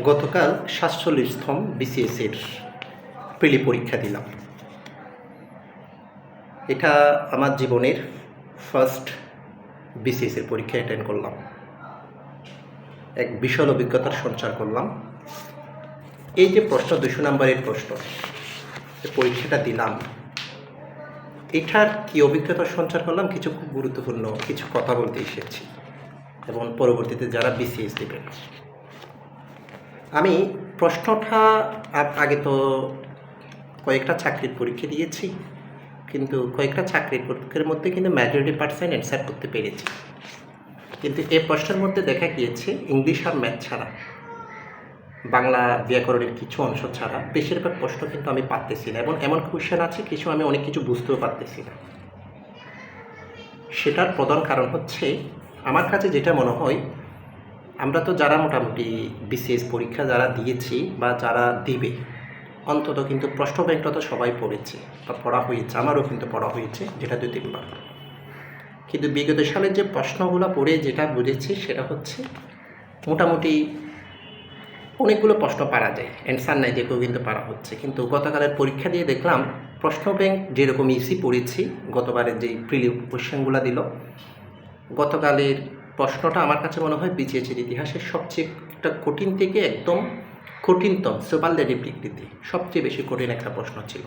গতকাল সাতচল্লিশতম বিসিএসের প্রিলি পরীক্ষা দিলাম। এটা আমার জীবনের ফার্স্ট বিসিএসের পরীক্ষা অ্যাটেন্ড করলাম। এক বিশাল অভিজ্ঞতার সঞ্চার করলাম। এই যে প্রশ্ন, দুশো নম্বরের প্রশ্ন পরীক্ষাটা দিলাম, এটার কি অভিজ্ঞতা সঞ্চার করলাম? কিছু খুব গুরুত্বপূর্ণ কিছু কথা বলতে এসেছি। এবং পরবর্তীতে যারা বিসিএস দেবেন আমি প্রশ্নটা আগে তো কয়েকটা চাকরির পরীক্ষা দিয়েছি, কিন্তু কয়েকটা চাকরির পরীক্ষার মধ্যে কিন্তু মেজরিটি পার্সেন্ট অ্যান্সার করতে পেরেছি। কিন্তু এই প্রশ্নের মধ্যে দেখা গিয়েছে ইংলিশ আর ম্যাথ ছাড়া, বাংলা ব্যাকরণের কিছু অংশ ছাড়া বেশিরভাগ প্রশ্ন কিন্তু আমি পারতেছি না, এবং এমন কোয়েশ্চেন আছে কিছু আমি অনেক কিছু বুঝতেও পারতেছি না। সেটার প্রধান কারণ হচ্ছে, আমার কাছে যেটা মনে হয় আমরা তো যারা মোটামুটি বিসিএস পরীক্ষা যারা দিয়েছি বা যারা দিবে, অন্তত কিন্তু প্রশ্ন ব্যাংকটা তো সবাই পড়েছে বা পড়া হয়েছে, আমারও কিন্তু পড়া হয়েছে, যেটা দু তিনবার। কিন্তু বিগত সালের যে প্রশ্নগুলো পড়ে যেটা বুঝেছি সেটা হচ্ছে মোটামুটি অনেকগুলো প্রশ্ন পারা যায় অ্যান্সার নাই যেগুলো কিন্তু পারা হচ্ছে। কিন্তু গতকালের পরীক্ষা দিয়ে দেখলাম প্রশ্ন ব্যাংক যেরকম ইসি পড়েছি, গতবারের যে প্রিলি কোশ্চেনগুলো দিল, গতকালের প্রশ্নটা আমার কাছে মনে হয় বিচিএসের ইতিহাসের সবচেয়ে একটা কঠিন থেকে একদম কঠিনতম সুপারলেটিভ ডিগ্রিতে সবচেয়ে বেশি কঠিন একটা প্রশ্ন ছিল।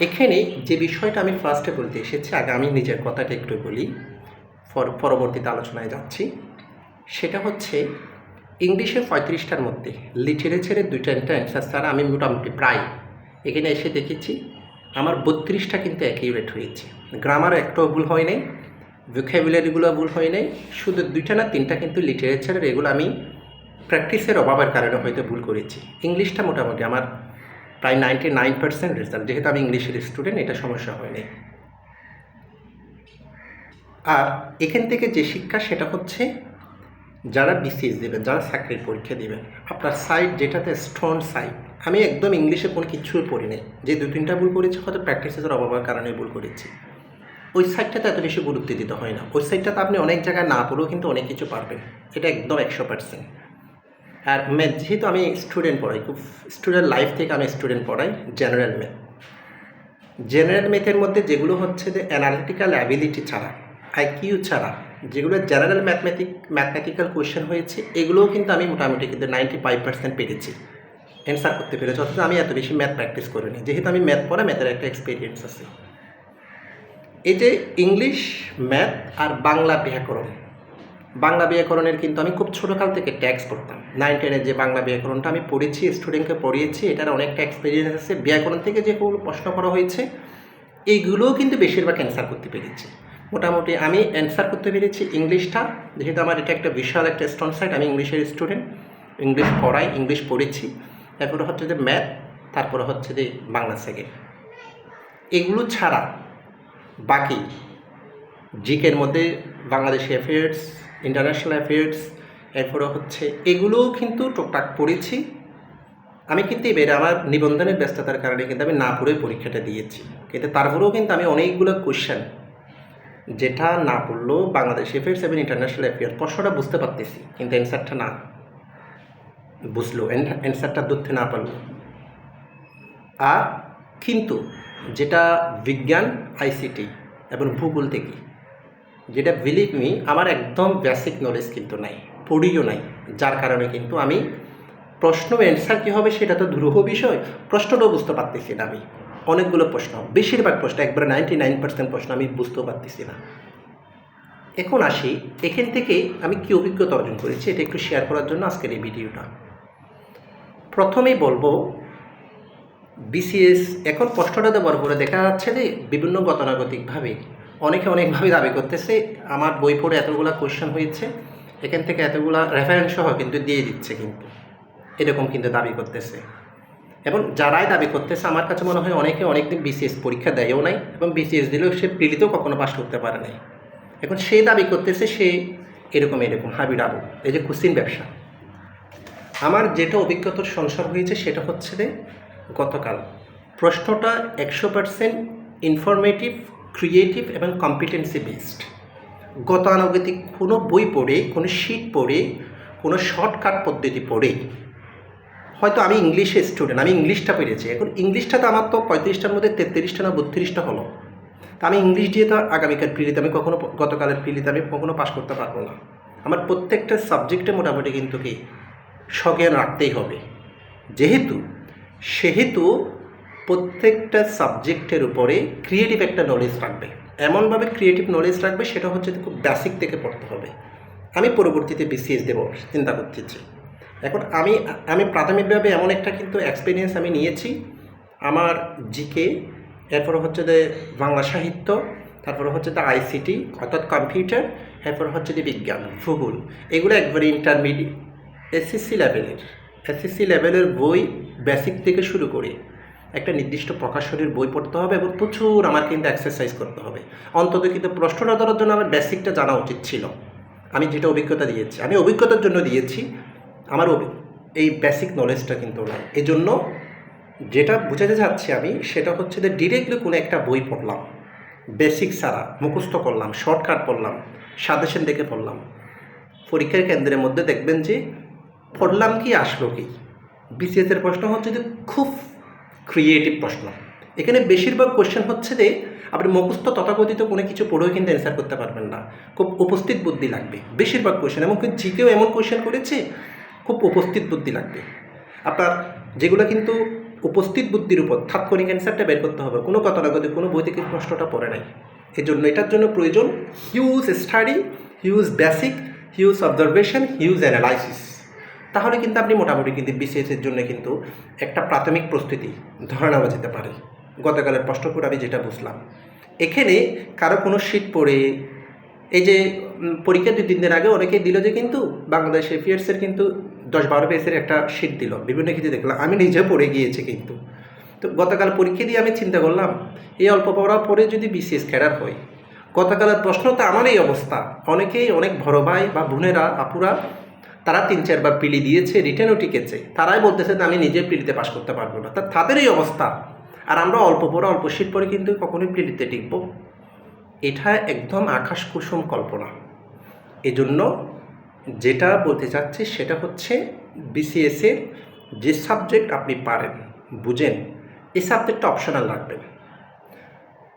এখানে যে বিষয়টা আমি ফার্স্টে বলতে এসেছি, আগে আমি নিজের কথাটা একটু বলি, পর- পরবর্তীতে আলোচনায় যাচ্ছি। সেটা হচ্ছে, ইংলিশে পঁয়ত্রিশটার মধ্যে লিটারেচারের দুইটা অ্যান্সার ছাড়া আমি মোটামুটি প্রায়। এখানে এসে দেখেছি, আমার বত্রিশটা কিন্তু অ্যাকিউরেট হয়েছে। গ্রামার একটাও ভুল হয় নাই। ভোকাবুলারিগুলো ভুল হয় নাই। শুধু দুইটা না, তিনটা কিন্তু লিটারেচারের এগুলো আমি প্র্যাকটিসের অভাবের কারণে হয়তো ভুল করেছি। ইংলিশটা মোটামুটি আমার প্রায় নাইনটি নাইন পার্সেন্ট রেজাল্ট যেহেতু আমি ইংলিশের স্টুডেন্ট এটা সমস্যা হয়নি আর এখান থেকে যে শিক্ষা, সেটা হচ্ছে যারা বিসিএস দেবেন, যারা চাকরির পরীক্ষা দেবেন, আপনার সাইট যেটাতে স্ট্রং সাইট আমি একদম ইংলিশে কোনো কিছুই পড়ি নাই। যে দু তিনটা ভুল করেছি, হয়তো প্র্যাকটিসের অভাবের কারণে ভুল করেছি। ওই সাইটটাতে এত বেশি গুরুত্ব দিতে হয় না। ওই সাইটটাতে আপনি অনেক জায়গায় না পড়েও কিন্তু অনেক কিছু পারবেন। এটা একদম একশো পার্সেন্ট আর ম্যাথ যেহেতু আমি স্টুডেন্ট পড়াই, খুব স্টুডেন্ট লাইফ থেকে আমি স্টুডেন্ট পড়াই জেনারেল ম্যাথ জেনারেল ম্যাথের মধ্যে যেগুলো হচ্ছে যে অ্যানালিটিক্যাল অ্যাবিলিটি ছাড়া আইকিউ ছাড়া, যেগুলো জেনারেল ম্যাথমেটিক ম্যাথমেটিক্যাল কোয়েশ্চেন হয়েছে, এগুলোও কিন্তু আমি মোটামুটি কিন্তু নাইনটি ফাইভ পার্সেন্ট পেরেছি। অ্যান্সার করতে পেরেছি। অথচ আমি এত বেশি ম্যাথ প্র্যাকটিস করিনি। যেহেতু আমি ম্যাথ পড়া ম্যাথের একটা এক্সপিরিয়েন্স আছে। এই যে ইংলিশ ম্যাথ আর বাংলা ব্যাকরণ। বাংলা ব্যাকরণের কিন্তু আমি খুব ছোটোকাল থেকে ট্যাক্স করতাম নাইন টেনের যে বাংলা ব্যাকরণটা আমি পড়েছি স্টুডেন্টকে পড়িয়েছি, এটার অনেকটা এক্সপিরিয়েন্স আছে। ব্যাকরণ থেকে যেগুলো প্রশ্ন করা হয়েছে এইগুলোও কিন্তু বেশিরভাগ অ্যান্সার করতে পেরেছি। মোটামুটি আমি অ্যান্সার করতে পেরেছি ইংলিশটা যেহেতু আমার এটা একটা বিশাল একটা স্ট্রং সাইড আমি ইংলিশের স্টুডেন্ট ইংলিশ পড়াই ইংলিশ পড়েছি। তারপরে হচ্ছে যে ম্যাথ তারপরে হচ্ছে যে বাংলা সেকেন্ড এগুলো ছাড়া বাকি জিকের মধ্যে বাংলাদেশ অ্যাফেয়ার্স ইন্টারন্যাশনাল অ্যাফেয়ার্স এরপরে হচ্ছে এগুলোও কিন্তু টুকটাক পড়েছি। আমি কিন্তু এবারে আমার নিবন্ধনের ব্যস্ততার কারণে কিন্তু আমি না পড়ে পরীক্ষাটা দিয়েছি। কিন্তু তারপরেও কিন্তু আমি অনেকগুলো কোয়েশ্চেন যেটা না পড়লেও বাংলাদেশ অ্যাফেয়ার্স এবং ইন্টারন্যাশনাল অ্যাফেয়ার্স প্রশ্নটা বুঝতে পারতেছি, কিন্তু অ্যান্সারটা না বুঝলো অ্যান্সারটা ধরতে না পারল। আর কিন্তু যেটা বিজ্ঞান আইসিটি এবং ভূগোল থেকে। যেটা বিলিভ মি আমার একদম বেসিক নলেজ কিন্তু নাই, পড়িও নাই। যার কারণে কিন্তু আমি প্রশ্ন অ্যান্সার কী হবে সেটা তো দুরূহ বিষয়, প্রশ্নটাও বুঝতে পারতেছি না আমি। অনেকগুলো প্রশ্ন, বেশিরভাগ প্রশ্ন, একবারে নাইনটি নাইন পার্সেন্ট প্রশ্ন আমি বুঝতেও পারতেছি না। এখন আসি, এখান থেকে আমি কী অভিজ্ঞতা অর্জন করেছি, এটা একটু শেয়ার করার জন্য আজকের এই ভিডিওটা প্রথমেই বলব বিসিএস এখন প্রশ্নটা দেওয়ার পরে দেখা যাচ্ছে যে বিভিন্ন গতানুগতিকভাবে অনেকে অনেকভাবে দাবি করতেছে, আমার বই পড়ে এতগুলো কোশ্চেন হয়েছে, এখান থেকে এতগুলো রেফারেন্স সহ কিন্তু দিয়ে দিচ্ছে কিন্তু। এরকম কিন্তু দাবি করতেছে। এবং যারাই দাবি করতেছে, আমার কাছে মনে হয় অনেকে অনেকদিন বিসিএস পরীক্ষা দেয়ও নাই এবং বিসিএস দিলেও সে প্রিলিতেও কখনো পাস করতে পারে নাই। এখন সে দাবি করতেছে, সে এরকম এরকম হাবি ডাবু এই যে কুসিন ব্যবসা। আমার যেটা অভিজ্ঞতার সংসার হয়েছে সেটা হচ্ছে যে গতকাল। প্রশ্নটা একশো পার্সেন্ট ইনফরমেটিভ ক্রিয়েটিভ এবং কম্পিটেন্সি বেসড গতানুগতিক কোনো বই পড়ে, কোনো শিট পড়ে, কোনো শর্টকাট পদ্ধতি পড়ে। হয়তো আমি ইংলিশে স্টুডেন্ট আমি ইংলিশটা পেরেছি। এখন ইংলিশটা তো আমার তো পঁয়ত্রিশটার মধ্যে তেত্রিশটা না বত্রিশটা হলো। তা আমি ইংলিশ দিয়ে তো আগামীকাল প্রিলিতে আমি কখনো গতকালের প্রিলিতে আমি কখনো পাশ করতে পারব না। আমার প্রত্যেকটা সাবজেক্টে মোটামুটি কিন্তু কি সজ্ঞান রাখতেই হবে। যেহেতু সেহেতু প্রত্যেকটা সাবজেক্টের উপরে ক্রিয়েটিভ একটা নলেজ রাখবে। এমনভাবে ক্রিয়েটিভ নলেজ রাখবে, সেটা হচ্ছে খুব বেসিক থেকে পড়তে হবে। আমি পরবর্তীতে বিসিএস দেবো, চিন্তা করতেছি এখন আমি আমি প্রাথমিকভাবে এমন একটা কিন্তু এক্সপিরিয়েন্স আমি নিয়েছি। আমার জিকে এরপর হচ্ছে যে বাংলা সাহিত্য, তারপরে হচ্ছে যে আইসিটি অর্থাৎ কম্পিউটার এরপর হচ্ছে যে বিজ্ঞান, ভূগোল। এগুলো একবারে ইন্টারমিডিয়েট এসএসসি লেভেলের এসএসসি লেভেলের বই বেসিক থেকে শুরু করে একটা নির্দিষ্ট প্রকাশনীর বই পড়তে হবে এবং প্রচুর আমার কিন্তু এক্সারসাইজ করতে হবে। অন্তত কিন্তু প্রশ্নটা ধরার জন্য আমার বেসিকটা জানা উচিত ছিল। আমি যেটা অভিজ্ঞতা দিয়েছি, আমি অভিজ্ঞতার জন্য দিয়েছি, আমার এই বেসিক নলেজটা কিন্তু নাই। এজন্য যেটা বোঝাতে চাচ্ছি আমি, সেটা হচ্ছে যে ডিরেক্টলি কোনো একটা বই পড়লাম বেসিক সারা মুখস্থ করলাম শর্টকাট পড়লাম সাজেশন দেখে পড়লাম। পরীক্ষার কেন্দ্রের মধ্যে দেখবেন যে পড়লাম কি, আসলো কি? বিসিএস এর প্রশ্ন হচ্ছে যে, খুব ক্রিয়েটিভ প্রশ্ন। এখানে বেশিরভাগ কোশ্চেন হচ্ছে যে, আপনি মুখস্থ তথাকথিত কোনো কিছু পড়েও কিন্তু অ্যান্সার করতে পারবেন না। খুব উপস্থিত বুদ্ধি লাগবে, বেশিরভাগ কোশ্চেন এমনকি জিকেও এমন কোশ্চেন করেছে, খুব উপস্থিত বুদ্ধি লাগবে। আপনার যেগুলো কিন্তু উপস্থিত বুদ্ধির উপর তাৎক্ষণিক অ্যান্সারটা বের করতে হবে। কোনো কথা কোনো বই থেকে প্রশ্নটা পড়ে নাই। এজন্য এটার জন্য প্রয়োজন huge study huge basic huge observation huge analysis তাহলে কিন্তু আপনি মোটামুটি কিন্তু বিসিএস এর জন্য কিন্তু একটা প্রাথমিক প্রস্তুতি ধরে নেওয়া যেতে পারে। গতকালের প্রশ্ন প্রশ্নপুর আমি যেটা বুঝলাম। এখানে কারও কোনো শীট পড়ে, এই যে পরীক্ষা দুই, তিন দিন আগে অনেকেই দিল যে কিন্তু বাংলাদেশ এফিয়ার্সের কিন্তু দশ, বারো পেজের একটা শীট দিল। বিভিন্ন ক্ষেত্রে দেখলাম, আমি নিজে পড়ে গিয়েছি কিন্তু। তো গতকাল পরীক্ষা দিয়ে আমি চিন্তা করলাম, এই অল্প পড়া পরে যদি বিসিএস ক্যাডার হয়। গতকালের প্রশ্ন তো আমার এই অবস্থা। অনেকেই অনেক বড় ভাই বা বোনেরা, আপুরা তারা তিন চারবার পিলি দিয়েছে রিটার্নও টিকেছে। তারাই বলতেছে যে আমি নিজে পিলিতে পাশ করতে পারব না। তা তাদের এই অবস্থা। আর আমরা অল্প পরে, অল্প শীত পরে কিন্তু কখনোই পিলিতে টিকব। এটা একদম আকাশ কুসুম কল্পনা। এজন্য যেটা বলতে চাচ্ছি সেটা হচ্ছে বিসিএসের যে সাবজেক্ট আপনি পারেন, বুঝেন, এই সাবজেক্টটা অপশনাল রাখবেন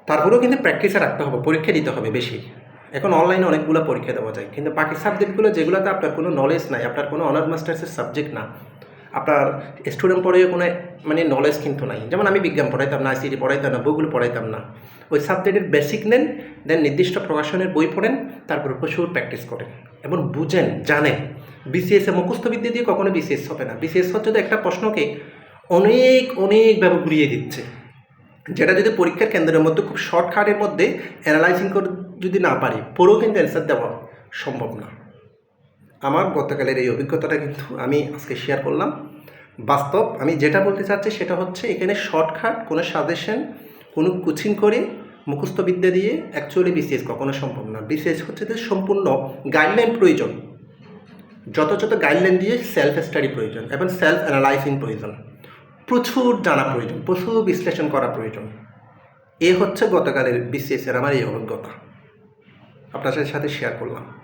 তারপরেও কিন্তু প্র্যাকটিসে রাখতে হবে, পরীক্ষা দিতে হবে বেশি। এখন অনলাইনে অনেকগুলো পরীক্ষা দেওয়া যায়। কিন্তু বাকি সাবজেক্টগুলো যেগুলোতে আপনার কোনো নলেজ নাই, আপনার কোনো অনার্স মাস্টার্সের সাবজেক্ট না, আপনার স্টুডেন্ট পড়ে কোনো মানে নলেজ কিন্তু নাই। যেমন আমি বিজ্ঞান পড়াইতাম না আইসিটি পড়াইতাম না, বইগুলো পড়াইতাম না। ওই সাবজেক্টের বেসিক নেন দেন নির্দিষ্ট প্রকাশনের বই পড়েন, তারপর প্রচুর প্র্যাকটিস করেন এবং বুঝেন, জানেন। বিসিএস মুখস্থবিদ্যা দিয়ে কখনো বিসিএস হবে না। বিসিএস হচ্ছে একটা প্রশ্নকে অনেক অনেকভাবে ঘুরিয়ে দিচ্ছে। যেটা যদি পরীক্ষার কেন্দ্রের মধ্যে খুব শর্টকাটের মধ্যে অ্যানালাইজিং করে যদি না পারি পরেও কিন্তু অ্যান্সার দেওয়া সম্ভব না। আমার গতকালের এই অভিজ্ঞতাটা কিন্তু আমি আজকে শেয়ার করলাম। বাস্তব, আমি যেটা বলতে চাচ্ছি সেটা হচ্ছে এখানে শর্টকাট কোনো সাজেশন কোনো কোচিং করে মুখস্থ বিদ্যা দিয়ে অ্যাকচুয়ালি বিসিএস কখনো সম্ভব না। বিসিএস হচ্ছে যে সম্পূর্ণ গাইডলাইন প্রয়োজন। যথাযথ গাইডলাইন দিয়ে সেলফ স্টাডি প্রয়োজন এবং সেলফ অ্যানালাইসিং প্রয়োজন। প্রচুর জানা প্রয়োজন, প্রচুর বিশ্লেষণ করা প্রয়োজন। এ হচ্ছে গতকালের বিসিএসের আমার এই অভিজ্ঞতা। আপনাদের সাথে শেয়ার করলাম।